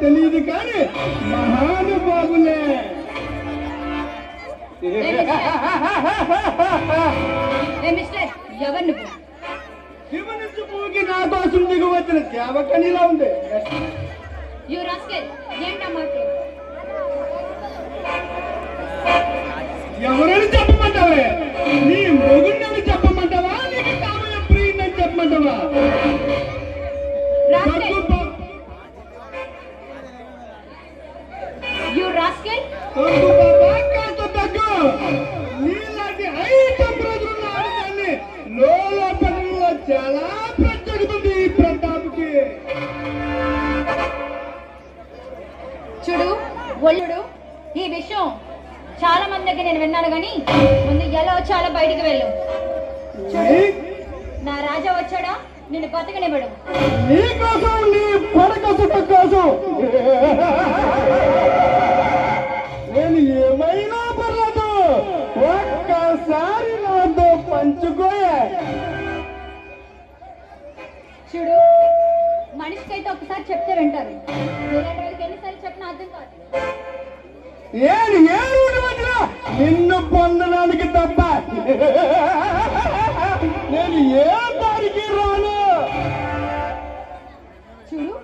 తెలియదు కానీ మహానుభావులే. ఎవరు నువ్వు? శివుని చూపుకి నా కోసం దిగు వచ్చిన దేవకనిలా ఉంది. ఎవరని చెప్పమంటావే? నీ మొగుడిని చెప్పమంటావా? నీకు కామయ ప్రియుని చెప్పమంటావా? చూడు ఒళ్ళుడు ఈ విషయం చాలా మంది దగ్గర నేను విన్నాను కానీ ముందు ఎలా వచ్చాలో బయటికి వెళ్ళు. నీ- నా రాజా వచ్చాడా? బతకనివ్వడు. నేను ఏమైనా పర్లేదు ఒక్కసారి నాతో పంచుకోయే. చూడు మనిషికైతే ఒకసారి చెప్తే వింటారు. చెప్పినా అర్థం కాదు నేను ఏ ఊరు వచ్చినా నిన్ను పొందడానికి తప్ప. నేను ఏ దారికి రాను? చూడు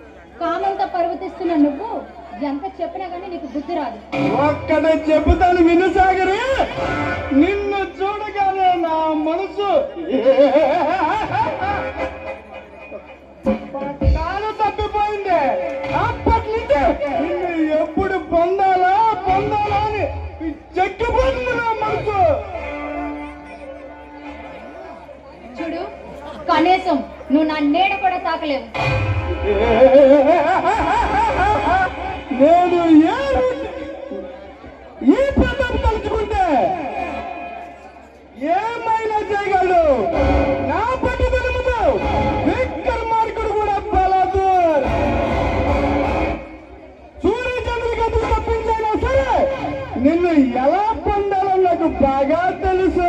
కామంతో పర్వతిస్తున్న నువ్వు ఎంత చెప్పినా కానీ నీకు బుద్ధి రాదు. ఒక్కడే చెబుతాను వినుసాగరి నిన్ను చూడగానే నా మనసు కనీసం నువ్వు నా నీడ కూడా తాకలేవు. నేను ఏ పదం తలుచుకుంటే ఏమైనా చేయగలడు? నా పట్టుదలముతో విక్రమార్కుడు కూడా బలదు సూర్యచంద్రికలు తప్పించైనా సరే నిన్ను ఎలా పొందాలో నాకు బాగా తెలుసు.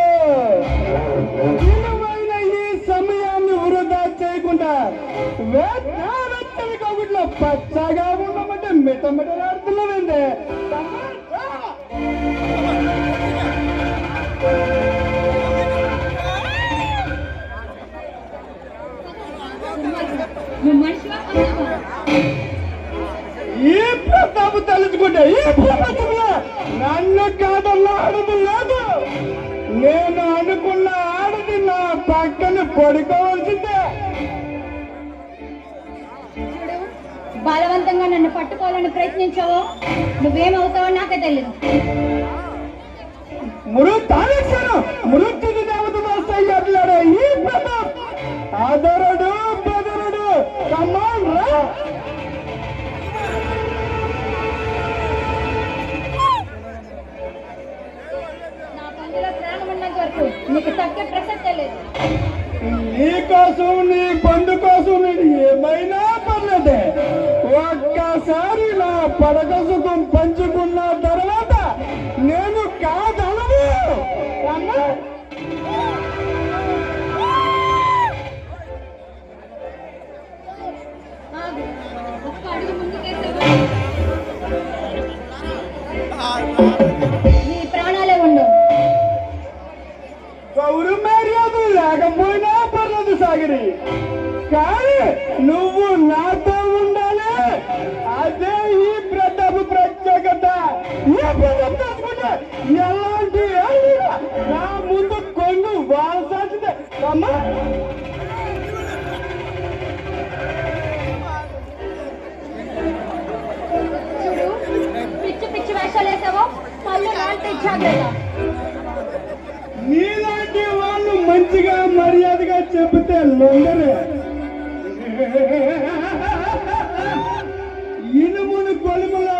పచ్చగా ఉండమంటే అమ్మవా? ఈ ప్రతాపు తలుచుకుంటే ఈ ప్రపంచంలో నన్ను కాదన్న ఆడది లేదు. నేను అనుకున్న ఆడది నా పక్కన పడుకోవాల్సిందే. బలవంతంగా నన్ను పట్టుకోవాలని ప్రయత్నించావో? నువ్వేమవుతావో నాకే తెలియదు ఆదరుడు బెదరుడు కమాన్ రా. నీకు తగ్గ ప్రసక్తే లేదు. నీ కోసం నీ బంధు కోసం నేను పడక సుఖం పంచుకున్న తర్వాత నేను కాదనవు అమ్మా. ఆగు. ఒక్క అడుగు ముందుకేసావా నీ ప్రాణాలే ఉండు గౌరు మర్యాద లేకపోయినా పర్లేదు సాగరి కానీ నువ్వు నాతో ఉండాలి అదే ఈ ప్రత్యేకత. ఈ ఎలాంటి నా ముందు కొంగు వాల్సాల్సిందే అమ్మా. పిచ్చి పిచ్చి వేషాలు వేసావో? నీలాంటి వాళ్ళు మంచిగా మర్యాదగా చెబితే లొంగరు. ఇనుమును కొలుముల